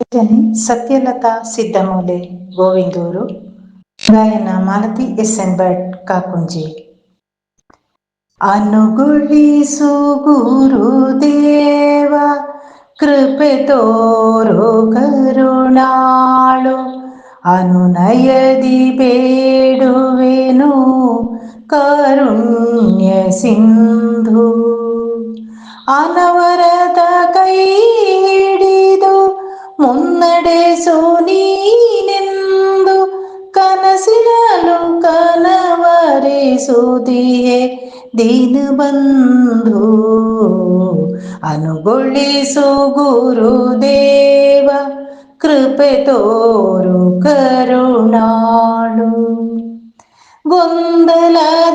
ರಚನೆ ಸತ್ಯಲತಾ ಸಿದ್ದಮೂಲೆ, ಗೋವಿಂದೂರು, ಗಾಯನ Malathi S N Bhat, Kakunji. ಅನುಗುಳಿಸು ಗುರುದೇವ ಕೃಪೆ ತೋರು ಕರುಣಾಳು. ಅನುನಯದಿ ಬೇಡುವೆನು ಕರುಣ್ಯ ಸಿಂಧು. ಅನವರದ ಕೈ ಮುನ್ನಡೆಸು ನೀನೆಂದು ಕನಸಿನಲು ಕನವರಿಸುವುದಿಯೇ ದೀನಬಂಧು ಅನುಗೊಳಿಸು ಗುರುದೇವ ಕೃಪೆ ತೋರು ಕರುಣಾಳು ಗೊಂದಲದ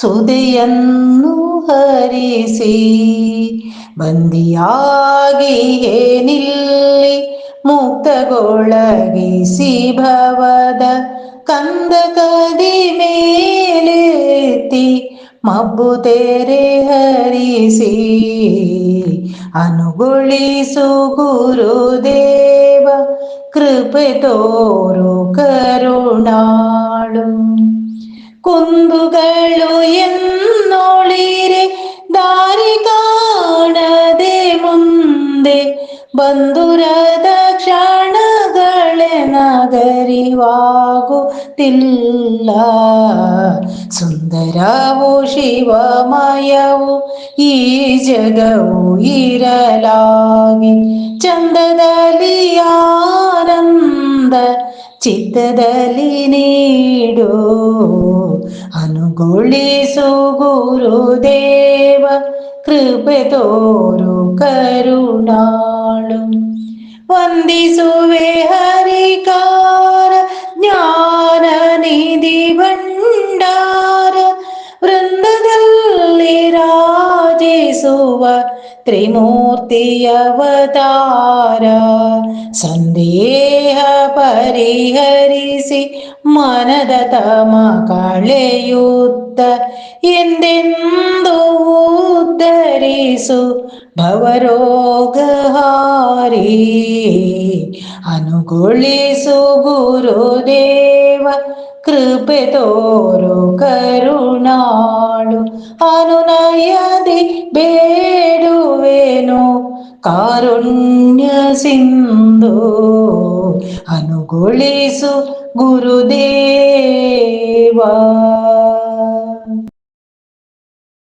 ಸುದೆಯನ್ನು ಹರಿಸಿ, ಬಂದಿಯಾಗಿ ಏನಿಲ್ಲಿ ಮುಕ್ತಗೊಳಗಿಸಿ ಭವದ ಕಂದಕದಿ ಮೇಲೆತ್ತಿ ಮಬ್ಬು ತೆರೆ ಹರಿಸಿ, ಅನುಗೊಳಿಸು ಗುರುದೇವ ಕೃಪೆ ತೋರು ಕರುಣಾಳು. കുന്തുകളുയെന്നോളിരെ ദാരി കാണതെ മുന്തേ ബന്ധുരത ക്ഷണകളെ നഗരിവാകുത്തില്ല. സുന്ദരവോ ശിവമയവോ ഈ ജഗവോ ഇരലാകി ചന്ദതലിയാ ಚಿತ್ತದಲ್ಲಿ ನೀಡು ಅನುಗೊಳಿಸು ಗುರುದೇವ ಕೃಪೆ ತೋರು ಕರುಣಾಳು ವಂದಿಸುವೆ ಹರಿಕಾರ ಜ್ಞಾನ ನಿಧಿ ಭಂಡಾರ ವೃಂದದಲ್ಲಿ ರಾಜಿಸುವ ತ್ರಿಮೂರ್ತಿಯವತಾರ. ಸಂದೇಹ ಪರಿಹರಿಸಿ ಮನದ ತಮ ಕಳೆಯುತ್ತ ಎಂದೆಂದು ಉದ್ಧರಿಸು ಭವರೋಗಹಾರಿ ಅನುಗೊಳಿಸು ಗುರುದೇವ, ಕೃಪೆ ತೋರು ಕರುಣಾಳು. ಅನುನಯದಿ ಬೇಡುವೆನು ಕಾರುಣ್ಯ ಸಿಂಧು ಅನುಗೊಳಿಸು ಗುರುದೇವ.